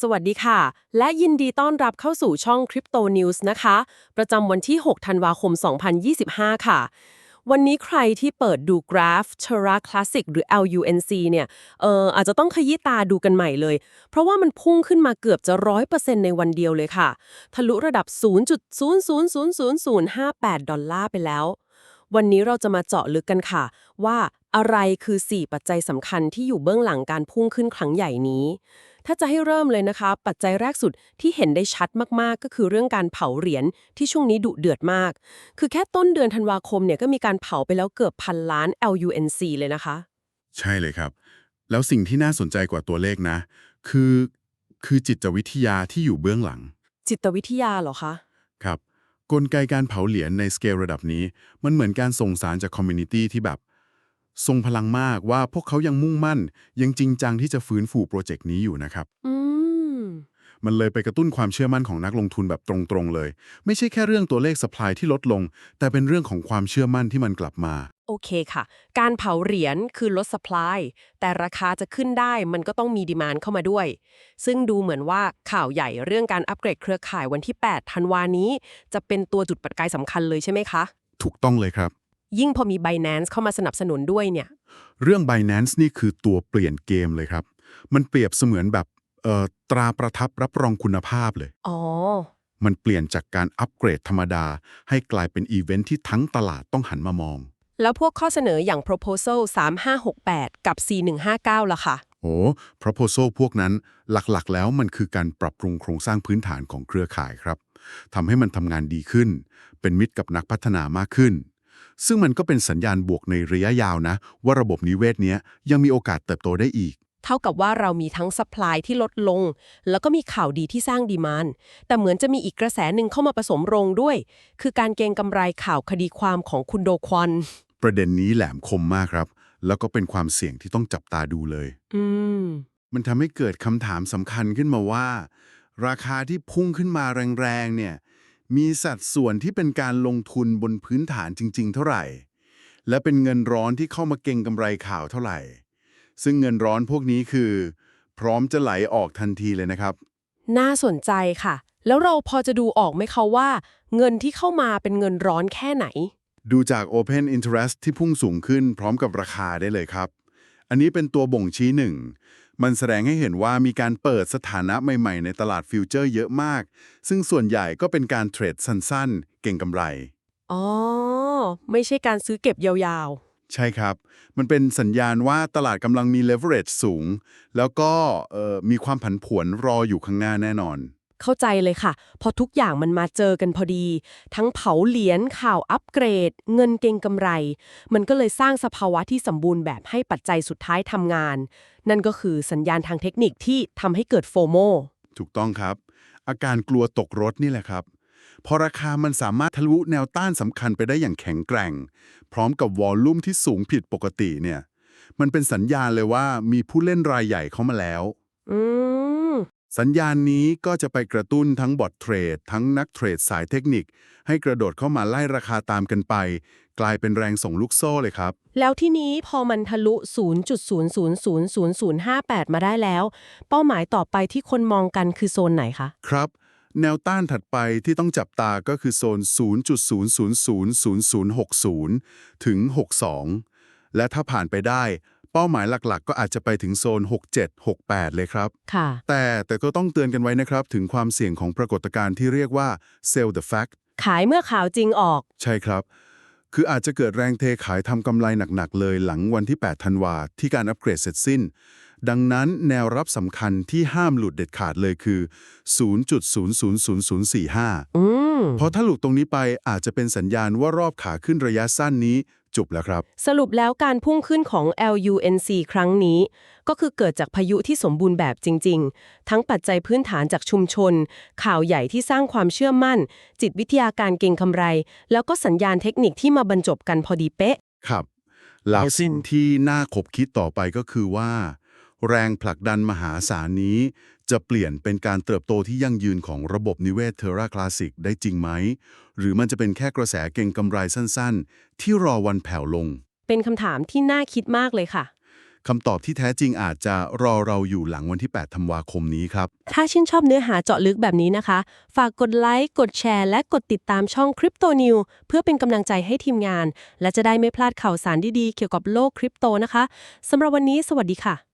สวัสดีค่ะ และยินดีต้อนรับเข้าสู่ช่อง Crypto News นะคะ ประจำวันที่ 6 ธันวาคม 2025 ค่ะ วันนี้ใครที่เปิดดูกราฟ Terra Classic หรือ LUNC เนี่ยเอออาจจะต้องขยี้ตาดูกันใหม่เลย เพราะว่ามันพุ่งขึ้นมาเกือบจะ 100%ในวันเดียวเลยค่ะ ทะลุระดับ 0.000058 ดอลลาร์ไปแล้ว วันนี้เราจะมาเจาะลึกกันค่ะ ว่าอะไรคือ 4 ปัจจัยสำคัญที่อยู่เบื้องหลังการพุ่งขึ้นครั้งใหญ่นี้ ถ้าจะให้เริ่มเลยนะคะ ปัจจัยแรกสุดที่เห็นได้ชัดมากๆ ก็คือเรื่องการเผาเหรียญที่ช่วงนี้ดุเดือดมาก คือแค่ต้นเดือนธันวาคมเนี่ยก็มีการเผาไปแล้วเกือบพันล้าน LUNC เลยนะคะ ใช่เลยครับ แล้วสิ่งที่น่าสนใจกว่าตัวเลขนะ คือคือจิตวิทยาที่อยู่เบื้องหลัง จิตวิทยาเหรอคะ ครับ กลไกการเผาเหรียญในสเกลระดับนี้ มันเหมือนการส่งสารจากคอมมูนิตี้ที่แบบ ทรงพลังมากว่าพวกเขายังมุ่งมั่น ยังจริงจังที่จะฟื้นฟูโปรเจกต์นี้อยู่นะครับ อืม มันเลยไปกระตุ้นความเชื่อมั่นของนักลงทุนแบบตรงๆเลย ไม่ใช่แค่เรื่องตัวเลขสปายที่ลดลง แต่เป็นเรื่องของความเชื่อมั่นที่มันกลับมา โอเคค่ะ การเผาเหรียญคือลด supply แต่ราคาจะขึ้นได้มันก็ต้องมีดีมานเข้ามาด้วย ซึ่งดูเหมือนว่าข่าวใหญ่เรื่องการอัปเกรดเครือข่ายวันที่8ธันวานี้ จะเป็นตัวจุดประกายสำคัญเลยใช่ไหมคะ ถูกต้องเลยครับ ยิ่งพอมี Binance เข้ามาสนับสนุนด้วยเนี่ย เรื่อง Binance นี่คือตัวเปลี่ยนเกมเลยครับ มันเปรียบเสมือนแบบเอ่อตราประทับรับรองคุณภาพเลย อ๋อ มันเปลี่ยนจากการอัปเกรดธรรมดา ให้กลายเป็นอีเวนท์ที่ทั้งตลาดต้องหันมามอง แล้วพวกข้อเสนออย่าง proposal 3568 กับ 4159ล่ะค่ะ โอ้ proposal พวกนั้นหลักๆ แล้วมันคือการปรับปรุงโครงสร้างพื้นฐานของเครือข่ายครับทำให้มันทำงานดีขึ้น เป็นมิตรกับนักพัฒนามากขึ้น ซึ่งมันก็เป็นสัญญาณบวกในระยะยาวนะ ว่าระบบนิเวศเนี้ยยังมีโอกาสเติบโตได้อีก เท่ากับว่าเรามีทั้ง supply ที่ลดลง แล้วก็มีข่าวดีที่สร้างดีมานแต่เหมือนจะมีอีกกระแสหนึ่งเข้ามาผสมโรงด้วย คือการเกงกำไรข่าวคดีความของคุณโดควันประเด็นนี้แหลมคมมากครับ แล้วก็เป็นความเสี่ยงที่ต้องจับตาดูเลย อืม มันทำให้เกิดคำถามสำคัญขึ้นมาว่า ราคาที่พุ่งขึ้นมาแรงๆเนี่ย มีสัดส่วนที่เป็นการลงทุนบนพื้นฐานจริง ๆ เท่าไหร่ และเป็นเงินร้อนที่เข้ามาเก็งกำไรข่าวเท่าไหร่ ซึ่งเงินร้อนพวกนี้คือ พร้อมจะไหลออกทันทีเลยนะครับ น่าสนใจค่ะ แล้วเราพอจะดูออกไหมคะว่า เงินที่เข้ามาเป็นเงินร้อนแค่ไหน ดูจาก Open Interest ที่พุ่งสูงขึ้นพร้อมกับราคาได้เลยครับ อันนี้เป็นตัวบ่งชี้หนึ่ง มันแสดงให้เห็นว่ามีการเปิดสถานะใหม่ๆ ในตลาดฟิวเจอร์เยอะมาก ซึ่งส่วนใหญ่ก็เป็นการเทรดสั้นๆ เก่งกำไร อ๋อ ไม่ใช่การซื้อเก็บยาวใช่ครับ มันเป็นสัญญาณว่าตลาดกำลังมี leverage สูง แล้วก็เอ่อมีความผันผวนรออยู่ข้างหน้าแน่นอนๆ เข้าใจเลยค่ะ พอทุกอย่างมันมาเจอกันพอดี ทั้งเผาเหรียญข่าวอัปเกรด เงินเก็งกำไร มันก็เลยสร้างสภาวะที่สมบูรณ์แบบให้ปัจจัยสุดท้ายทำงาน นั่นก็คือสัญญาณทางเทคนิคที่ทำให้เกิดโฟโมถูกต้องครับ อาการกลัวตกรถนี่แหละครับพอราคามันสามารถทะลุแนวต้านสำคัญไปได้อย่างแข็งแกร่ง พร้อมกับวอลลุ่มที่สูงผิดปกติเนี่ย มันเป็นสัญญาณเลยว่ามีผู้เล่นรายใหญ่เข้ามาแล้ว อืม สัญญาณนี้ก็จะไปกระตุ้นทั้งบอทเทรด ทั้งนักเทรดสายเทคนิค ให้กระโดดเข้ามาไล่ราคาตามกันไป กลายเป็นแรงส่งลูกโซ่เลยครับ แล้วที่นี้พอมันทะลุ 0.000058 มาได้แล้ว เป้าหมายต่อไปที่คนมองกันคือโซนไหนคะ ครับ แนวต้านถัดไปที่ต้องจับตาก็คือโซน 0.000060 ถึง 62 และถ้าผ่านไปได้ เป้าหมายหลักๆ ก็อาจจะไปถึงโซน 67 68 เลยครับ ค่ะ แต่แต่ก็ต้องเตือนกันไว้นะครับ ถึงความเสี่ยงของปรากฏการณ์ที่เรียกว่า sell the fact ขายเมื่อข่าวจริงออก ใช่ครับ คืออาจจะเกิดแรงเทขายทำกำไรหนัก ๆ เลยหลังวันที่ 8 ธันวาที่การอัปเกรดเสร็จสิ้น ดังนั้นแนวรับสำคัญที่ห้ามหลุดเด็ดขาดเลยคือ 0.000045 อืม เพราะถ้าหลุดตรงนี้ไปอาจจะเป็นสัญญาณว่ารอบขาขึ้นระยะสั้นนี้ จบแล้วครับ สรุปแล้วการพุ่งขึ้นของ LUNC ครั้งนี้ ก็คือเกิดจากพายุที่สมบูรณ์แบบจริง ๆ ทั้งปัจจัยพื้นฐานจากชุมชน ข่าวใหญ่ที่สร้างความเชื่อมั่น จิตวิทยาการเก็งกำไร แล้วก็สัญญาณเทคนิคที่มาบรรจบกันพอดีเป๊ะ ครับหลักสิ้นที่น่าขบคิดต่อไปก็คือว่า แรงผลักดันมหาศาลนี้ จะเปลี่ยนเป็นการเติบโตที่ยั่งยืนของระบบนิเวศเทราคลาสสิกได้จริงไหม หรือมันจะเป็นแค่กระแสเก่งกำไรสั้นๆ ที่รอวันแผ่วลง เป็นคำถามที่น่าคิดมากเลยค่ะคำตอบที่แท้จริงอาจจะรอเราอยู่หลังวันที่ 8 ธันวาคมนี้ครับ ถ้าชื่นชอบเนื้อหาเจาะลึกแบบนี้นะคะ ฝากกดไลค์ กดแชร์ และกดติดตามช่อง Crypto New เพื่อเป็นกำลังใจให้ทีมงาน และจะได้ไม่พลาดข่าวสารดีๆ เกี่ยวกับโลกคริปโตนะคะสำหรับวันนี้ สวัสดีค่ะ